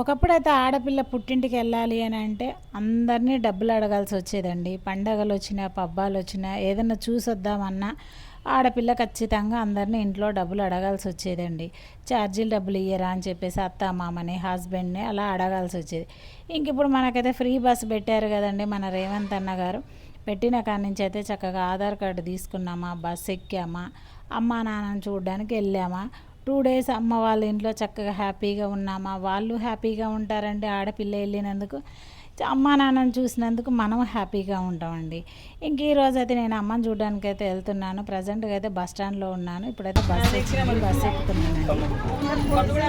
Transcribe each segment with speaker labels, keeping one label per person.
Speaker 1: ఒకప్పుడైతే ఆడపిల్ల పుట్టింటికి వెళ్ళాలి అని అంటే అందరినీ డబ్బులు అడగాల్సి వచ్చేదండి. పండగలు వచ్చినా పబ్బాలు వచ్చినా ఏదైనా చూసొద్దామన్నా ఆడపిల్ల ఖచ్చితంగా అందరినీ ఇంట్లో డబ్బులు అడగాల్సి వచ్చేదండి. ఛార్జీలు డబ్బులు ఇయ్యరా అని చెప్పేసి అత్త మామని హస్బెండ్ని అలా అడగాల్సి వచ్చేది. ఇంక ఇప్పుడు మనకైతే ఫ్రీ బస్సు పెట్టారు కదండి మన రేవంత్ అన్న గారు. పెట్టిన కాడి నుంచి అయితే చక్కగా ఆధార్ కార్డు తీసుకున్నామా బస్ ఎక్కామా అమ్మా నాన్నని చూడడానికి వెళ్ళామా టూ డేస్ అమ్మ వాళ్ళ ఇంట్లో చక్కగా హ్యాపీగా ఉన్నామా? వాళ్ళు హ్యాపీగా ఉంటారండి ఆడపిల్ల వెళ్ళినందుకు. అమ్మా నాన్నని చూసినందుకు మనం హ్యాపీగా ఉంటామండి. ఇంక ఈ రోజు అయితే నేను అమ్మని చూడడానికి అయితే వెళ్తున్నాను. ప్రజెంట్గా అయితే బస్ స్టాండ్లో ఉన్నాను. ఇప్పుడైతే బస్ ఎక్కి బస్ ఎక్కుతున్నానండి.
Speaker 2: కొట్టుకునే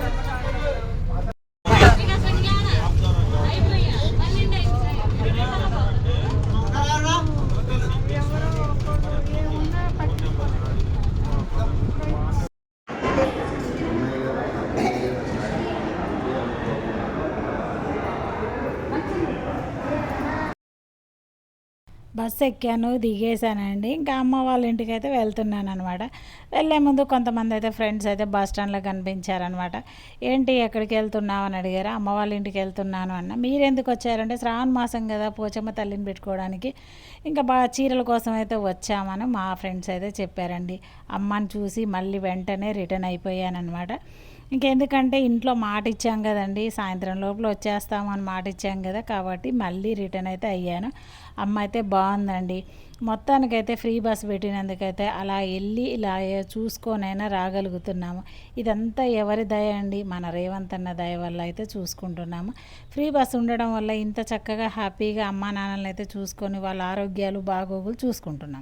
Speaker 1: బస్సు ఎక్కాను దిగేసానండి ఇంకా అమ్మ వాళ్ళ ఇంటికి అయితే వెళ్తున్నాను అనమాట వెళ్ళే ముందు కొంతమంది అయితే ఫ్రెండ్స్ అయితే బస్ స్టాండ్లో కనిపించారనమాట ఏంటి ఎక్కడికి వెళ్తున్నావు? అని అడిగారు. అమ్మ వాళ్ళ ఇంటికి వెళ్తున్నాను అన్న. మీరు ఎందుకు వచ్చారంటే శ్రావణ మాసం కదా పోచమ్మ తల్లిని పెట్టుకోవడానికి. ఇంకా బాగా చీరల కోసం అయితే వచ్చామని మా ఫ్రెండ్స్ అయితే చెప్పారండి. అమ్మని చూసి మళ్ళీ వెంటనే రిటర్న్ అయిపోయానమాట ఇంకెందుకంటే ఇంట్లో మాట ఇచ్చాం కదండి సాయంత్రం లోపల వచ్చేస్తామని మాట ఇచ్చాం కదా కాబట్టి మళ్ళీ రిటర్న్ అయితే అయ్యాను. అమ్మ అయితే బాగుందండి. మొత్తానికైతే ఫ్రీ బస్ పెట్టినందుకైతే అలా వెళ్ళి ఇలా చూసుకొనైనా రాగలుగుతున్నాము. ఇదంతా ఎవరి దయ అండి? మన రేవంత్ అన్న దయ వల్ల అయితే చూసుకుంటున్నాము. ఫ్రీ బస్ ఉండడం వల్ల ఇంత చక్కగా హ్యాపీగా అమ్మా నాన్నలను అయితే చూసుకొని వాళ్ళ ఆరోగ్యాలు బాగోగులు చూసుకుంటున్నాం